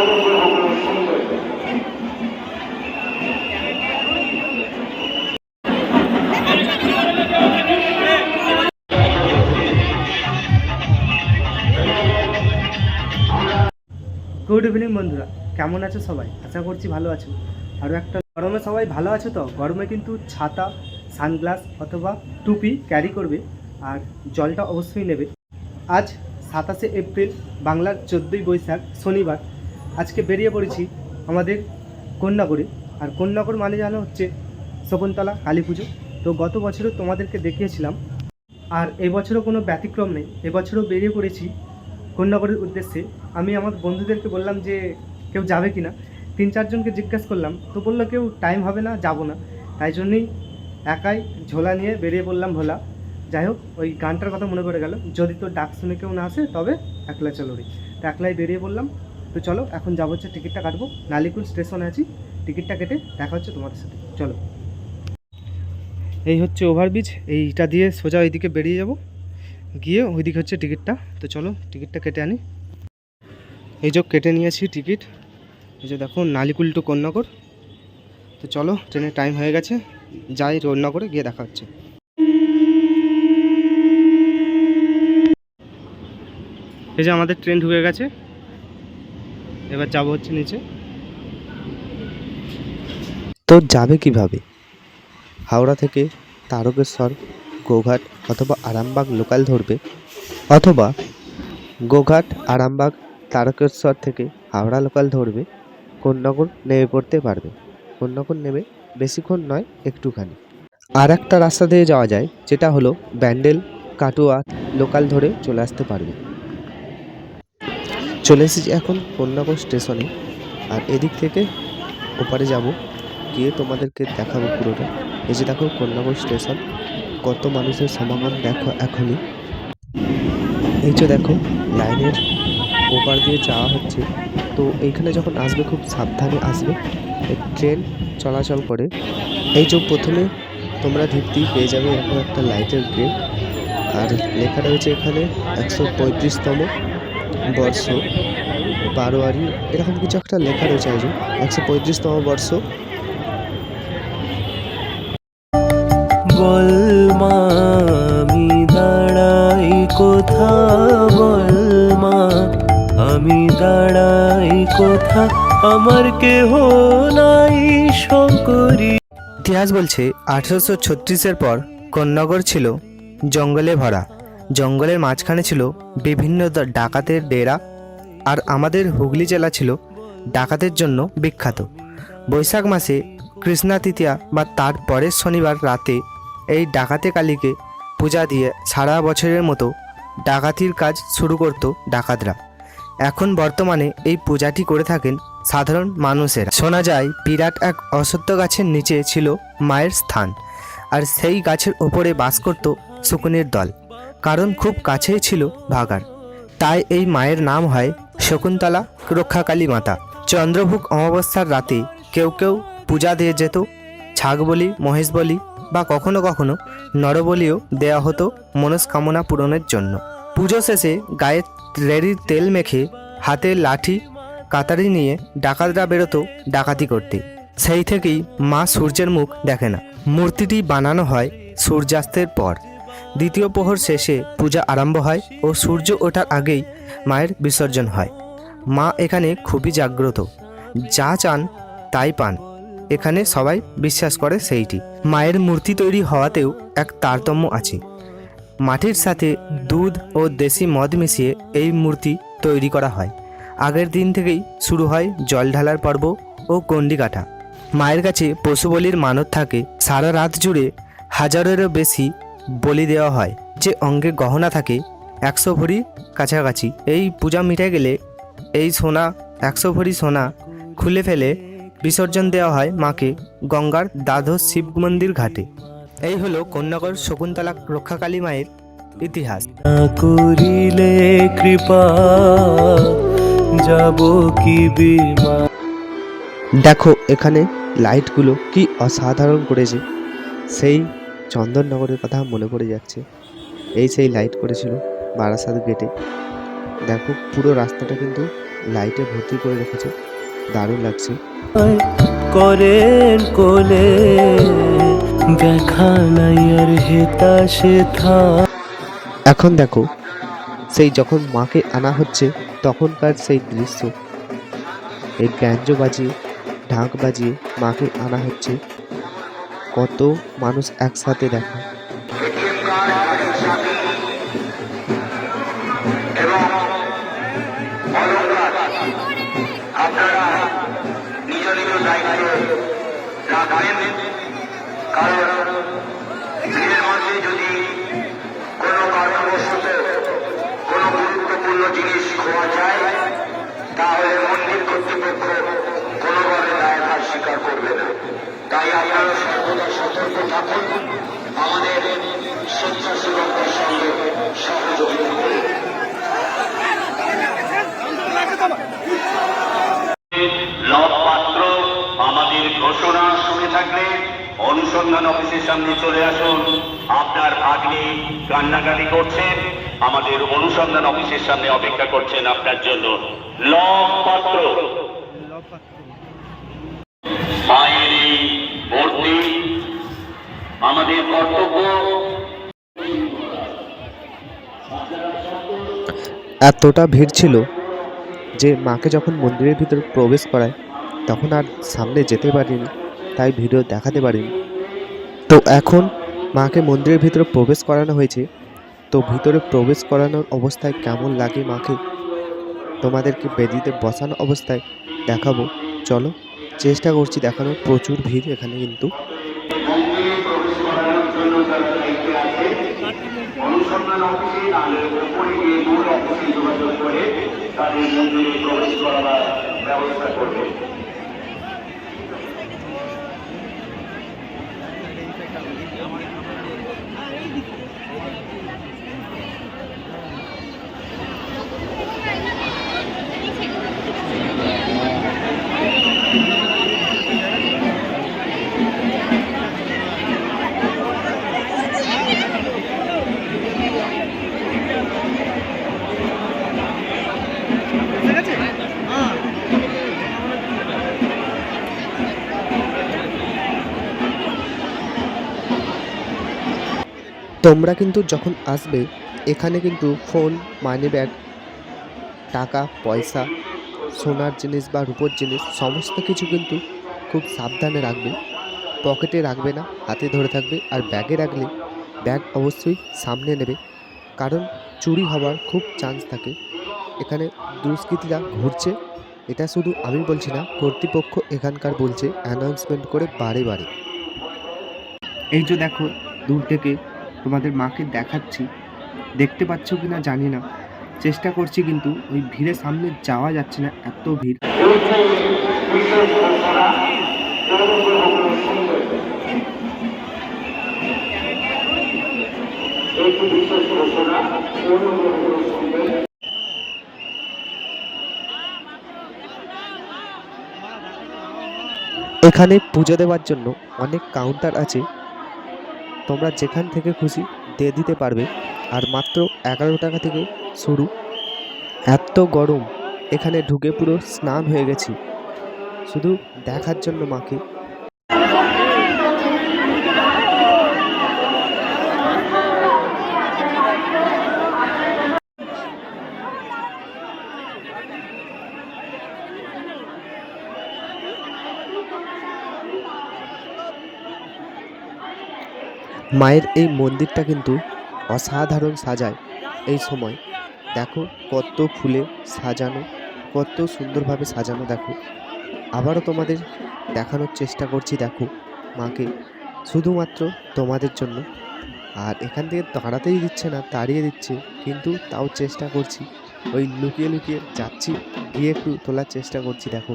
Good evening বন্ধুরা। কেমন আছো সবাই? আশা করছি ভালো আছো। আরও একটা গরমে সবাই ভালো আছো তো? গরমে কিন্তু ছাতা, সানগ্লাস অথবা টুপি ক্যারি করবে আর জলটা অবশ্যই নেবে। আজ সাতাশে এপ্রিল, বাংলার চোদ্দোই বৈশাখ, শনিবার। আজকে বেরিয়ে পড়েছি আমাদের কন্যাগরে আর কন্যাগর মানে জানো হচ্ছে শকুন্তলা, কালী পুজো। তো গত বছরও তোমাদেরকে দেখিয়েছিলাম। আর এবছরও কোনো ব্যতিক্রম নেই। এবছরও বেরিয়ে পড়েছি কন্যাগরের উদ্দেশ্যে। আমি আমার বন্ধুদেরকে বললাম যে কেউ যাবে কি না। তিন চারজনকে জিজ্ঞাসা করলাম। তো বলল কেউ টাইম হবে না, যাব না। তাই জন্যই একাই ঝোলা নিয়ে বেরিয়ে পড়লাম ভোলা। যাই হোক, ওই গানটার কথা মনে পড়ে গেল। যদি তোর ডাক শুনে কেউ না আসে, তবে একলা চলো রে। তো একলাই বেরিয়ে পড়লাম। তো চলো, এখন যাব হচ্ছে টিকিটটা কাটবো। নালিকুল স্টেশনে আছি। টিকিটটা কেটে দেখা হচ্ছে তোমাদের সাথে। চলো। এই হচ্ছে ওভারব্রিজ এইটা দিয়ে সোজা ওইদিকে বেরিয়ে যাব। গিয়ে ওইদিকে হচ্ছে টিকিটটা। তো চলো, টিকিটটা কেটে আনি। এই যে কেটে নিয়েছি টিকিট। এই যে দেখো, নালিকুল টু কন্যাকর তো চলো ট্রেনের টাইম হয়ে গেছে। যাই রোলনগরে গিয়ে দেখা হচ্ছে। এই যে আমাদের ট্রেন ঢুকে গেছে। এবার যাব হচ্ছে নিচে। তো যাবে কীভাবে? হাওড়া থেকে তারকেশ্বর, গোঘাট অথবা আরামবাগ লোকাল ধরবে, অথবা গোঘাট, আরামবাগ, তারকেশ্বর থেকে হাওড়া লোকাল ধরবে কন্যাকুর নেমে পড়তে পারবে। কন্যাকুর নেমে বেশিক্ষণ নয়, একটুখানি। আর একটা রাস্তা দিয়ে যাওয়া যায়, যেটা হলো ব্যান্ডেল, কাটুয়া, লোকাল ধরে চলে আসতে পারবে। চলে এসেছি এখন কন্যাকুর স্টেশনে। আর এদিক থেকে ওপারে যাব, গিয়ে তোমাদেরকে দেখাবো পুরোটা। এই যে দেখো কন্যাকুর স্টেশন, কত মানুষের সমাগম দেখো এখনই। এই যে দেখো লাইনের ওপার দিয়ে যাওয়া হচ্ছে। তো এইখানে যখন আসবে খুব সাবধানে আসবে ট্রেন চলাচল করে। এই যে প্রথমে তোমরা ঢুকতেই পেয়ে যাবে এরকম একটা লাইটের গেট আর লেখা রয়েছে এখানে একশো পঁয়ত্রিশতম বর্ষ বারোয়ারি এরকম কিছু একটা লেখা রয়েছে যে একশো পঁয়ত্রিশতম বর্ষ। বল মা আমি দাঁড়াই কোথা? বল মা আমি দাঁড়াই কোথা? আমার কেহ নাই শঙ্করী। ইতিহাস বলছে আঠারোশো ছত্রিশের পর কন্যাগর ছিল জঙ্গলে ভরা। জঙ্গলের মাঝখানে ছিল বিভিন্ন ডাকাতের ডেরা আর আমাদের হুগলি জেলা ছিল ডাকাতের জন্য বিখ্যাত। বৈশাখ মাসে কৃষ্ণা তৃতীয়া বা তার পরের শনিবার রাতে এই ডাকাতে কালীকে পূজা দিয়ে সারা বছরের মতো ডাকাতির কাজ শুরু করত ডাকাতরা। এখন বর্তমানে এই পূজাটি করে থাকেন সাধারণ মানুষেরা। শোনা যায়, বিরাট এক অসত্য গাছের নিচে ছিল মায়ের স্থান আর সেই গাছের ওপরে বাস করত শকুনের দল। কারণ খুব কাছেই ছিল ভাগার তাই এই মায়ের নাম হয় শকুন্তলা রক্ষাকালী মাতা। চন্দ্রভুক অমাবস্যার রাতে কেউ কেউ পূজা দিয়ে যেত, ছাগ বলি, মহেশ বলি বা কখনো কখনো নরবলিও দেওয়া হতো মনস্কামনা পূরণের জন্য। পুজো শেষে গায়ে রেড়ির তেল মেখে হাতে লাঠি, কাতারি নিয়ে ডাকাতরা বেরোতো ডাকাতি করতে। সেই থেকেই মা সূর্যের মুখ দেখে না। মূর্তিটি বানানো হয় সূর্যাস্তের পর। দ্বিতীয় প্রহর শেষে পূজা আরম্ভ হয় ও সূর্য ওঠার আগেই মায়ের বিসর্জন হয়। মা এখানে খুবই জাগ্রত। যা চান তাই পান। এখানে সবাই বিশ্বাস করে সেইটি। মায়ের মূর্তি তৈরি হওয়াতেও এক তারতম্য আছে। মাটির সাথে দুধ ও দেশি মদ মিশিয়ে এই মূর্তি তৈরি করা হয়। আগের দিন থেকেই শুরু হয় জল ঢালার পর্ব ও গণ্ডি কাটা মায়ের কাছে পশু বলির মানত থাকে। সারা রাত জুড়ে হাজারেরও বেশি বলি দেওয়া হয় যে অঙ্গে গহনা থাকে একশো ভরি কাছাকাছি। এই পূজা মিটে গেলে এই সোনা একশো ভরি সোনা খুলে ফেলে বিসর্জন দেওয়া হয় মাকে গঙ্গার দ্বাদশ শিব মন্দির ঘাটে। এই হলো কন্যাগর শকুন্তলা রক্ষাকালী মায়ের ইতিহাস। করিলে কৃপা যাব কি বিমা। দেখো এখানে লাইটগুলো কি অসাধারণ করেছে। সেই চন্দননগরের কথা মনে পড়ে যাচ্ছে। এই সেই লাইট করেছিল বারাসাত গেটে দেখো পুরো রাস্তাটা কিন্তু লাইটে ভর্তি করে রেখেছে। দারুণ লাগছে। করেন কোলে দেখা নাই আর হেতাশে থা এখন দেখো সেই যখন মাকে আনা হচ্ছে তখনকার সেই দৃশ্য। এই গ্যাঞ্জ বাজিয়ে ঢাক বাজিয়ে মাকে আনা হচ্ছে। কত মানুষ একসাথে দেখো। অনুসন্ধান অফিসের সামনে চলে আসুন। আপনার ভাগ্নে কান্নাকাটি করছেন। আমাদের অনুসন্ধান অফিসের সামনে অপেক্ষা করছেন আপনার জন্য মায়ের আমাদের কর্তব্য। এতটা ভিড় ছিল যে মাকে যখন মন্দিরের ভিতরে প্রবেশ করায়, তখন আর সামনে যেতে পারিনি। তাই ভিডিও দেখাতে পারিনি। তো এখন মাকে মন্দিরের ভিতরে প্রবেশ করানো হয়েছে। তো ভিতরে প্রবেশ করানোর অবস্থায় কেমন লাগে মাকে? তোমাদেরকে বেদিতে বসানো অবস্থায় দেখাবো। চলো, চেষ্টা করছি দেখানোর। প্রচুর ভিড় এখানে কিন্তু। তাদের মন্দিরে প্রবেশ করাবার ব্যবস্থা করবে। তোমরা কিন্তু যখন আসবে, এখানে কিন্তু ফোন মানি ব্যাগ টাকা, পয়সা, সোনার জিনিস বা রূপোর জিনিস, সমস্ত কিছু কিন্তু খুব সাবধানে রাখবে। পকেটে রাখবে না, হাতে ধরে থাকবে আর ব্যাগে রাখলে ব্যাগ অবশ্যই সামনে নেবে। কারণ চুরি হওয়ার খুব চান্স থাকে। এখানে দুষ্কৃতীরা ঘুরছে। এটা শুধু আমি বলছি না, কর্তৃপক্ষ এখানকার বলছে অ্যানাউন্সমেন্ট করে বারে বারে। এই যে দেখো, দূর থেকে তোমাদের মাকে দেখাচ্ছি। দেখতে পাচ্ছ কি না জানি না। চেষ্টা করছি কিন্তু ওই ভিড়ের সামনে যাওয়া যাচ্ছে না, এত ভিড়। এখানে পুজো দেওয়ার জন্য অনেক কাউন্টার আছে। তোমরা যেখান থেকে খুশি দিয়ে দিতে পারবে। আর মাত্র এগারো টাকা থেকে শুরু। এত গরম। এখানে ঢুকে পুরো স্নান হয়ে গেছি। শুধু দেখার জন্য মাকে। মায়ের এই মন্দিরটা কিন্তু অসাধারণ সাজায় এই সময়। দেখো কত ফুলে সাজানো, কত সুন্দরভাবে সাজানো, দেখো। আবারও তোমাদের দেখানোর চেষ্টা করছি, দেখো মাকে। শুধুমাত্র তোমাদের জন্য। আর এখান থেকে দাঁড়াতেই দিচ্ছে না, তাড়িয়ে দিচ্ছে। কিন্তু তাও চেষ্টা করছি। ওই লুকিয়ে লুকিয়ে যাচ্ছি, গিয়ে একটু তোলার চেষ্টা করছি, দেখো।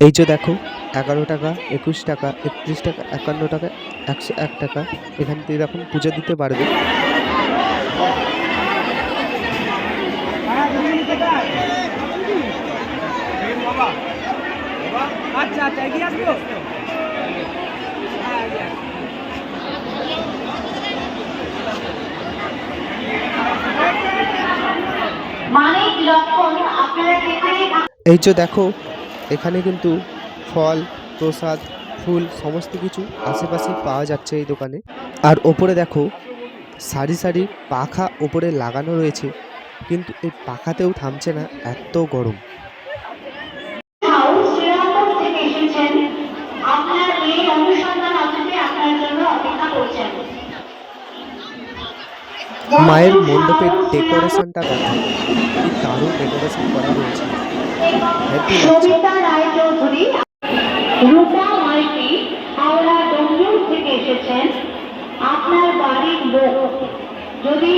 এই যে দেখো এগারো টাকা একুশ টাকা একত্রিশ টাকা একান্ন টাকা একশো এক টাকা এখান থেকে এরকম পুজো দিতে পারবে। এই যে দেখো এখানে কিন্তু ফল প্রসাদ ফুল সমস্ত কিছু আশেপাশে পাওয়া যাচ্ছে এই দোকানে। আর ওপরে দেখো সারি সারি পাখা ওপরে লাগানো রয়েছে। কিন্তু এই পাখাতেও থামছে না এত গরম। মায়ের মণ্ডপের ডেকোরেশনটা দেখো কি দারুণ ডেকোরেশন করা রয়েছে। সবিতা রায়চৌধুরী রূপা মাইতি হাওড়া ডোমজুর থেকে এসেছেন। আপনার বাড়ির লোক যদি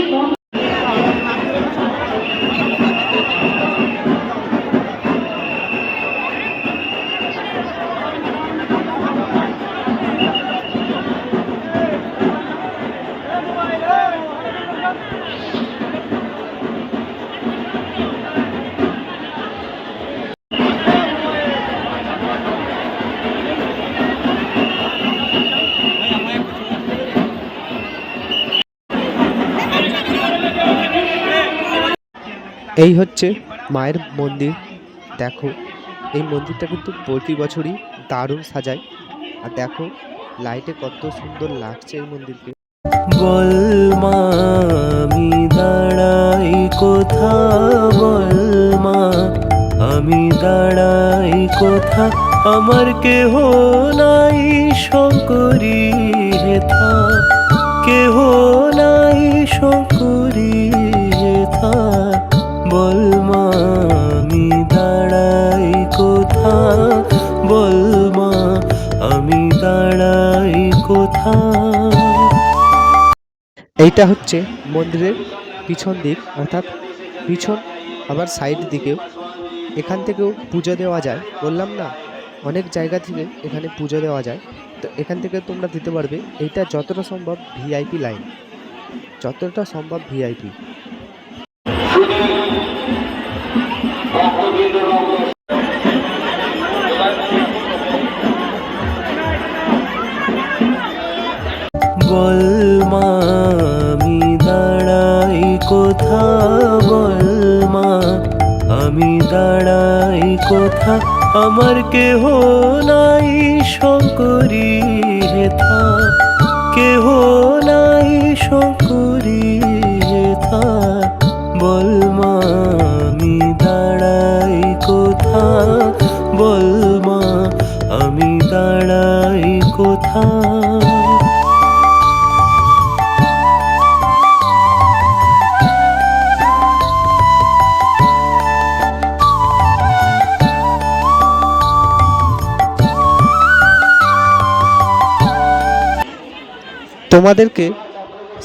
এই হচ্ছে মায়ের মন্দির। দেখো, এই মন্দিরটা কিন্তু প্রতি বছরই দারুণ সাজায়। আর দেখো লাইটে কত সুন্দর লাগছে এই মন্দিরকে। বল আমি দাঁড়াই কোথা বল মা, আমি দাঁড়াই কোথা আমার কেহ নাই শঙ্করী হেথা। কেহ নাই শঙ্করী এইটা হচ্ছে মন্দিরের পিছন দিক, অর্থাৎ পিছন আবার সাইড দিকেও। এখান থেকেও পুজো দেওয়া যায়। বললাম না, অনেক জায়গা থেকে এখানে পুজো দেওয়া যায়। তো এখান থেকে তোমরা দিতে পারবে। এইটা যতটা সম্ভব ভিআইপি লাইন যতটা সম্ভব ভিআইপি বল দাঁড়াই কোথা আমার কেহ নাই তোমাদেরকে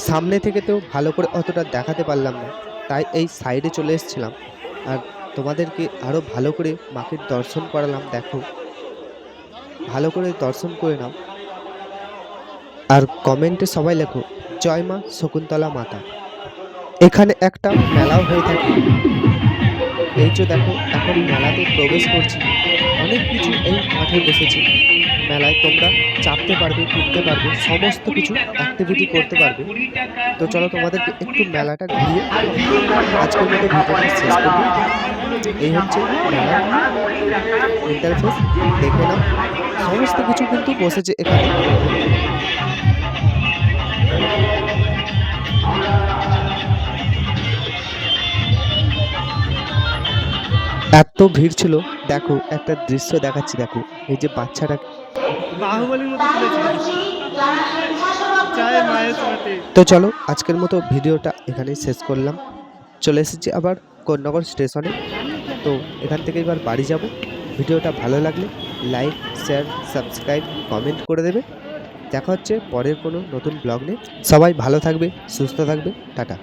সামনে থেকে তো ভালো করে অতটা দেখাতে পারলাম না, তাই এই সাইডে চলে এসেছিলাম। আর তোমাদেরকে আরও ভালো করে মাকে দর্শন করালাম, দেখো। ভালো করে দর্শন করে নাও। আর কমেন্টে সবাই লেখো, জয় মা শকুন্তলা মাতা। এখানে একটা মেলাও হয়ে থাকে। এই যে দেখো, এখন মেলাতে প্রবেশ করছি। অনেক কিছু এই মাঠে বসেছে। মেলায় তোমরা চাপতে পারবে ঘুরতে পারবে, সমস্ত কিছু অ্যাক্টিভিটি করতে পারবে। তো চলো তোমাদেরকে একটু মেলাটা ঘুরিয়ে আজকের মতো ভিডিওটা শেষ করব। এই হচ্ছে মেলা। ইন্টারফেস দেখে নাও। সমস্ত কিছু কিন্তু বসেছে এখানে। এত ভিড় ছিল দেখো একটা দৃশ্য দেখাচ্ছি দেখো এই যে বাচ্চাটা তো চলো আজকের মতো ভিডিওটা এখানেই শেষ করলাম। চলে এসেছি আবার কোন্নগর স্টেশনে। তো এখান থেকে এবার বাড়ি যাব। ভিডিওটা ভালো লাগলে লাইক শেয়ার সাবস্ক্রাইব কমেন্ট করে দেবে। দেখা হচ্ছে পরের কোনো নতুন ব্লগ নিয়ে। সবাই ভালো থাকবে সুস্থ থাকবে। টাটা।